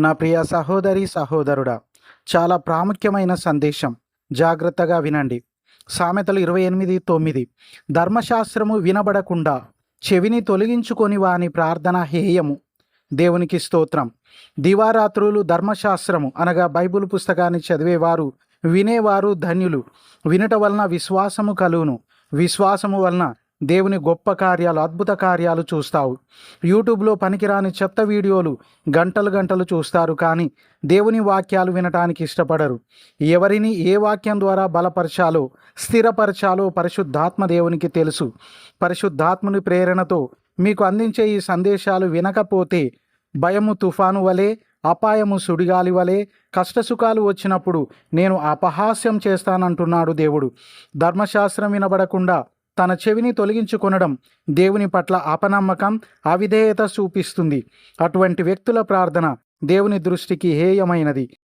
నా ప్రియ సహోదరి సహోదరుడా చాలా ప్రాముఖ్యమైన సందేశం. జాగ్రత్తగా వినండి. సామెతలు ఇరవై ఎనిమిది తొమ్మిది. ధర్మశాస్త్రము వినబడకుండా చెవిని తొలగించుకొని వాని ప్రార్థన హేయము. దేవునికి స్తోత్రం. దివారాత్రులు ధర్మశాస్త్రము అనగా బైబిల్ పుస్తకాన్ని చదివేవారు వినేవారు ధన్యులు. వినట వలన విశ్వాసము కలుగును. విశ్వాసము వలన దేవుని గొప్ప కార్యాలు అద్భుత కార్యాలు చూస్తావు. యూట్యూబ్లో పనికిరాని చెత్త వీడియోలు గంటలు గంటలు చూస్తారు కానీ దేవుని వాక్యాలు వినటానికి ఇష్టపడరు. ఎవరిని ఏ వాక్యం ద్వారా బలపరచాలో స్థిరపరచాలో పరిశుద్ధాత్మ దేవునికి తెలుసు. పరిశుద్ధాత్ముని ప్రేరణతో మీకు అందించే ఈ సందేశాలు వినకపోతే భయము తుఫాను వలె అపాయము సుడిగాలి వలె కష్టసుఖాలు వచ్చినప్పుడు నేను అపహాస్యం చేస్తానంటున్నాడు దేవుడు. ధర్మశాస్త్రం వినబడకుండా తన చెవిని తొలగించుకొనడం దేవుని పట్ల అపనమ్మకం అవిధేయత చూపిస్తుంది. అటువంటి వ్యక్తుల ప్రార్థన దేవుని దృష్టికి హేయమైనది.